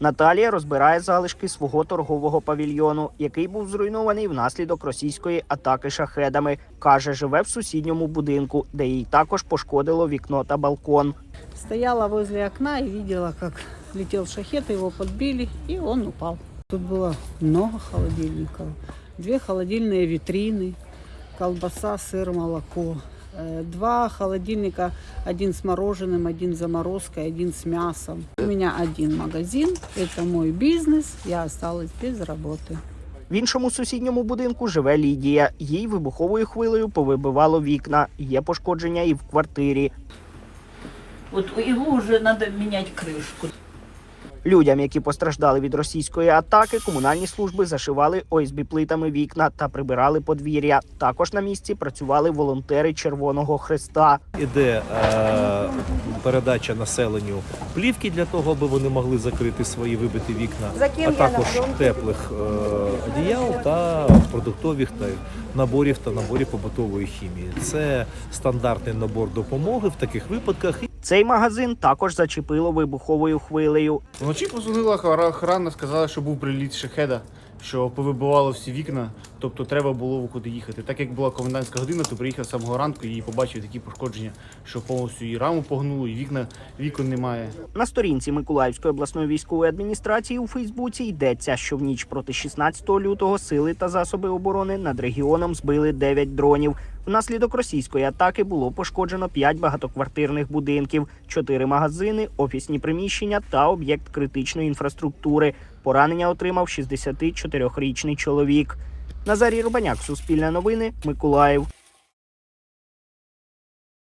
Наталія розбирає залишки свого торгового павільйону, який був зруйнований внаслідок російської атаки шахедами. каже, живе в сусідньому будинку, де їй також пошкодило вікно та балкон. Стояла возле окна и видела, как летел шахет, его подбили, и он упал. Тут было много холодильников. Две холодильные витрины, колбаса, сыр, молоко. Э, Два холодильника, один с мороженым, один с заморозкой, один с мясом. У меня один магазин, это мой бизнес, я осталась без работы. В іншому сусідньому будинку живе Лідія. Їй вибуховою хвилею повибивало вікна. Є пошкодження і в квартирі. Вот его уже надо менять крышку. Людям, які постраждали від російської атаки, комунальні служби зашивали ОСБ плитами вікна та прибирали подвір'я. Також на місці працювали волонтери Червоного Христа. Іде е, передача населенню плівки для того, аби вони могли закрити свої вибиті вікна, а також теплих е, одіял та продуктових та наборів та наборів побутової хімії. Це стандартний набор допомоги в таких випадках. Цей магазин також зачепило вибуховою хвилею. Вночі позвонила охрана, сказала, що був приліт шахеда, що повибивало всі вікна, тобто треба було куди їхати. Так як була комендантська година, то приїхав самого ранку і побачив такі пошкодження, що повністю і раму погнуло, і вікна вікон немає. На сторінці Миколаївської обласної військової адміністрації у Фейсбуці йдеться, що в ніч проти 16 лютого сили та засоби оборони над регіоном збили 9 дронів. Внаслідок російської атаки було пошкоджено 5 багатоквартирних будинків, 4 магазини, офісні приміщення та об'єкт критичної інфраструктури. Поранення отримав 64-річний чоловік. Назарій Рубаняк, Суспільне новини, Миколаїв.